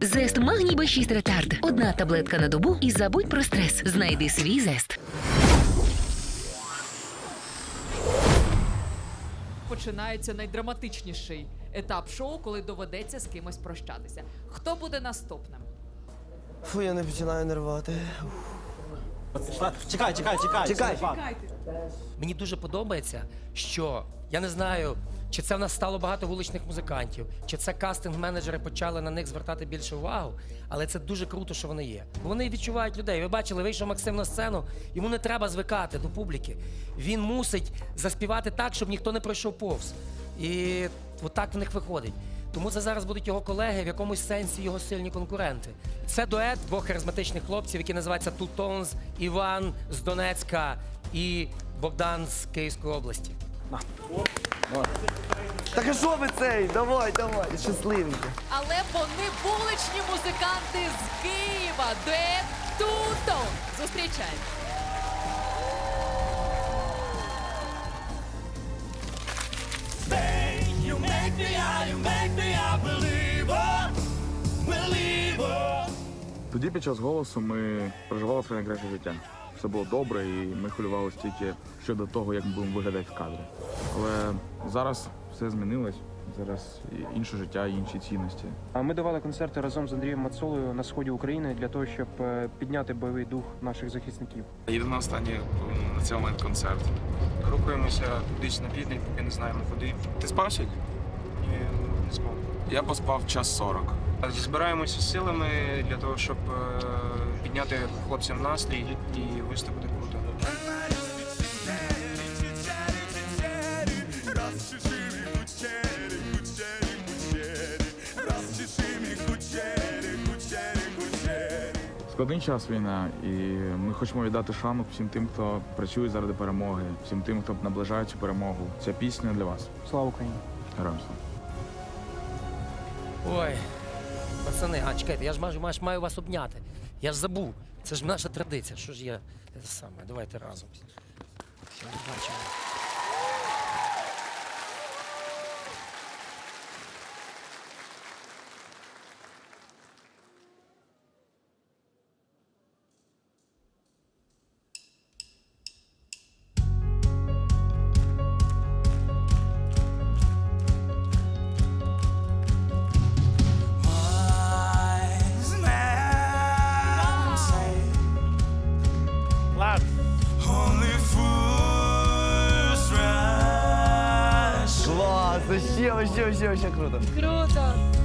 Зест магній Б6 ретард. Одна таблетка на добу і забудь про стрес. Знайди свій зест. Починається найдраматичніший етап шоу, коли доведеться з кимось прощатися. Хто буде наступним? Фу, я не починаю нервувати. Чекай, чекай, чекай. Чекай. Мені дуже подобається, що я не знаю, чи це в нас стало багато вуличних музикантів, чи це кастинг-менеджери почали на них звертати більше увагу, але це дуже круто, що вони є. Бо вони відчувають людей. Ви бачили, вийшов Максим на сцену, йому не треба звикати до публіки. Він мусить заспівати так, щоб ніхто не пройшов повз. І отак в них виходить. Тому це зараз будуть його колеги, в якомусь сенсі його сильні конкуренти. Це дует двох харизматичних хлопців, які називаються Tones, Іван з Донецька і Богдан з Київської області. Так а що ви цей? Давай, давай, щасливенько. Але вони вуличні музиканти з Києва. Дует Туто. Зустрічаємо. Тоді під час голосу ми проживали своє найкраще життя. Все було добре, і ми хвилювалися тільки щодо того, як ми будемо виглядати в кадрі. Але зараз все змінилось. Зараз інше життя, інші цінності. А Ми давали концерти разом з Андрієм Мацолою на сході України для того, щоб е, підняти бойовий дух наших захисників. Їду на останній на цей момент концерт. Рухаємося кудись на південь, поки не знаємо куди. Ти спав сьогодні? І не спав. Я поспав час 40. Збираємося силами для того, щоб е, підняти хлопцям настрій і виступити круто. Складний час війна, і ми хочемо віддати шану всім тим, хто працює заради перемоги, всім тим, хто наближає цю перемогу. Ця пісня для вас. Слава Україні! Героям слава. Ой, пацани, а чекайте, я ж маю, маю, маю вас обняти. Я ж забув. Це ж наша традиція. Що ж я те саме? Давайте разом. Вообще, вообще, вообще, вообще круто. Круто.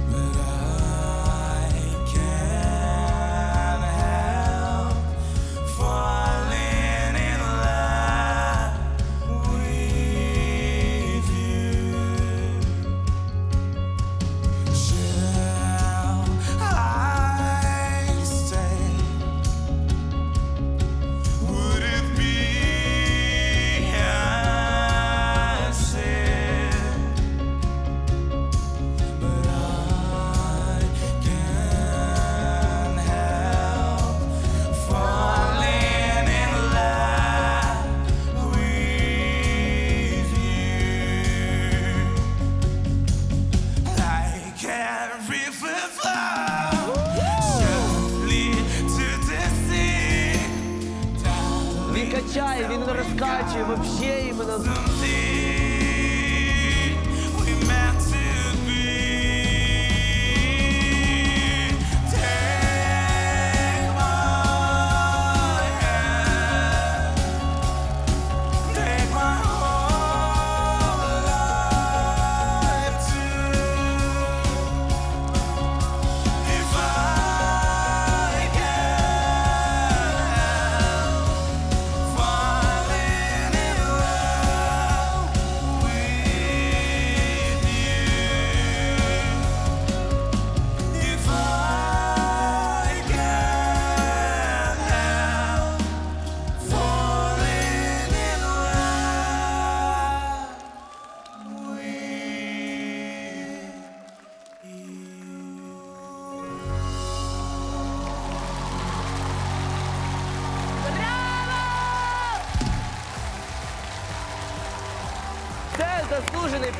Качає, він не розкачує, вообще іменно.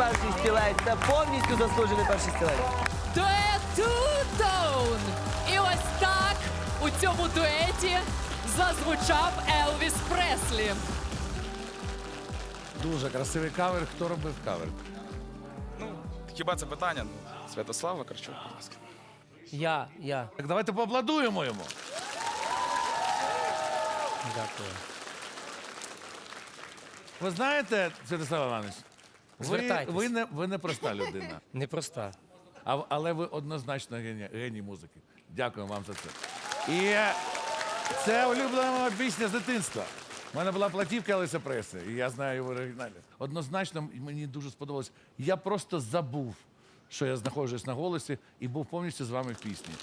Перший стілець, це повністю заслужений перший стілець. Дует Туто. цьому дуеті зазвучав Елвіс Преслі. Дуже красивий кавер. Хто робив кавер? Ну, хіба це питання? Святослав Вакарчук, будь ласка. Я, я. Так давайте поаплодуємо йому. Дякую. Ви знаєте, Святослав Іванович, ви, Звертайтесь. ви, не, ви не проста людина, Непроста. а, але ви однозначно геній, геній музики. Дякую вам за це. І е, це улюблена моя пісня з дитинства. У мене була платівка Леся Преси, і я знаю її в оригіналі. Однозначно мені дуже сподобалось. Я просто забув, що я знаходжусь на голосі і був повністю з вами в пісні.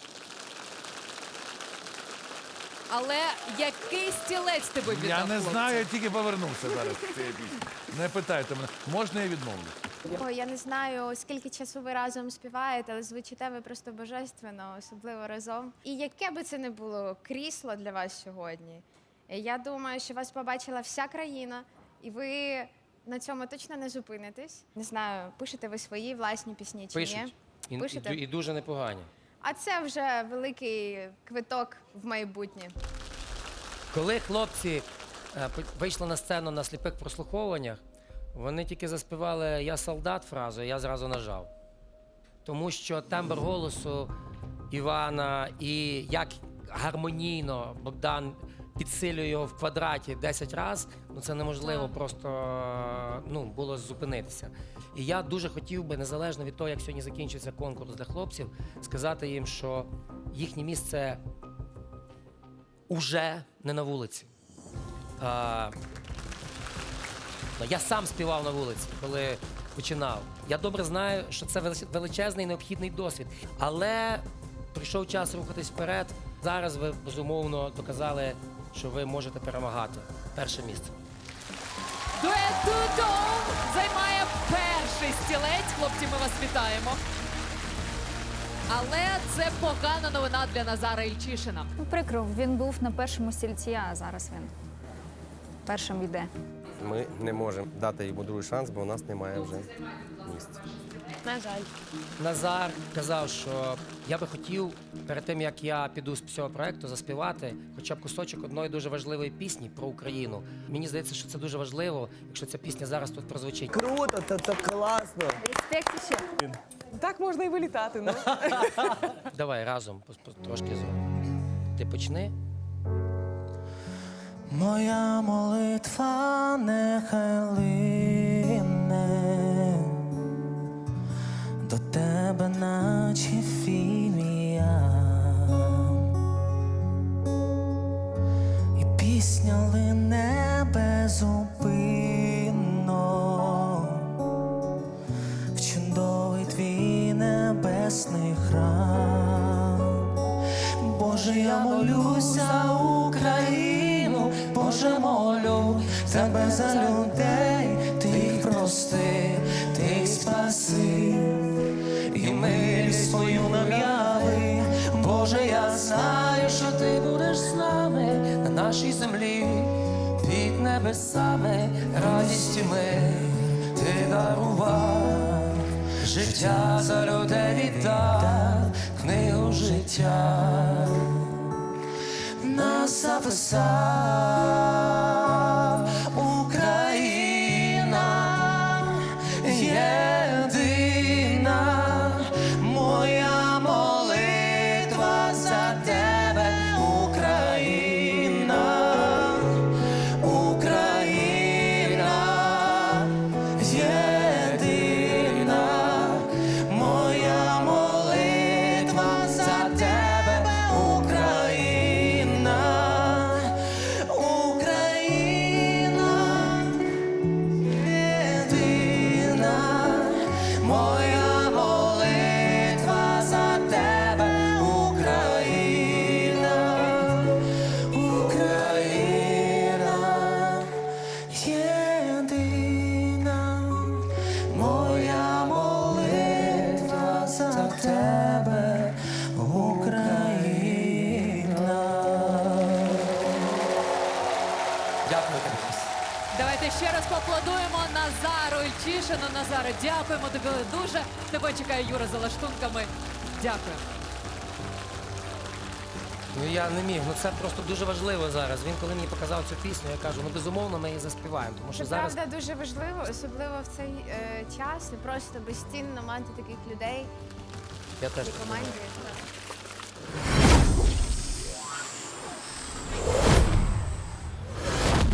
Але який стілець ти би віддав? Я не хлопцю? знаю, я тільки повернувся зараз з цієї пісні. Не питайте мене, можна я відмовлю? Ой, я не знаю, скільки часу ви разом співаєте, але звучите ви просто божественно, особливо разом. І яке би це не було крісло для вас сьогодні, я думаю, що вас побачила вся країна, і ви на цьому точно не зупинитесь. Не знаю, пишете ви свої власні пісні чи ні? Пишуть. І, і, Пишете? і дуже непогані. А це вже великий квиток в майбутнє. Коли хлопці е, вийшли на сцену на сліпих прослуховуваннях, вони тільки заспівали Я солдат фразу, я зразу нажав. Тому що тембр голосу Івана і як гармонійно Богдан підсилює його в квадраті 10 разів, ну це неможливо просто ну, було зупинитися. І я дуже хотів би, незалежно від того, як сьогодні закінчиться конкурс для хлопців, сказати їм, що їхнє місце уже не на вулиці. А, ну, я сам співав на вулиці, коли починав. Я добре знаю, що це величезний необхідний досвід. Але прийшов час рухатись вперед. Зараз ви безумовно доказали, що ви можете перемагати. Перше місце. Дует Дудом займає перший стілець. Хлопці, ми вас вітаємо. Але це погана новина для Назара Ільчишина. Ну, Прикро, він був на першому стільці, а зараз він першим йде. Ми не можемо дати йому другий шанс, бо у нас немає вже місця. На жаль. Назар казав, що я би хотів перед тим, як я піду з цього проекту, заспівати хоча б кусочок одної дуже важливої пісні про Україну. Мені здається, що це дуже важливо, якщо ця пісня зараз тут прозвучить. Круто, це, це класно. Респект ще. Так можна і вилітати. Ну. Давай разом пос- пос- трошки зробимо. Ти почни. Моя молитва нехай лине тебе, наче фімія. І пісня лине безупинно в чудовий твій небесний храм. Боже, я молюсь за Україну, Боже, молю тебе за людей, нашій землі, під небесами, радість ми. Ти дарував, життя за людей віддав, книгу життя. Нас записав Дякую тобі. Давайте ще раз поаплодуємо Назару Ільчишину. Назаре, дякуємо тобі дуже. Тебе чекає Юра за лаштунками. Дякую. Ну я не міг. Ну це просто дуже важливо зараз. Він коли мені показав цю пісню, я кажу, ну безумовно, ми її заспіваємо. Тому що Це зараз правда дуже важливо, особливо в цей е, час. І просто безцінно мати таких людей я теж в так команді.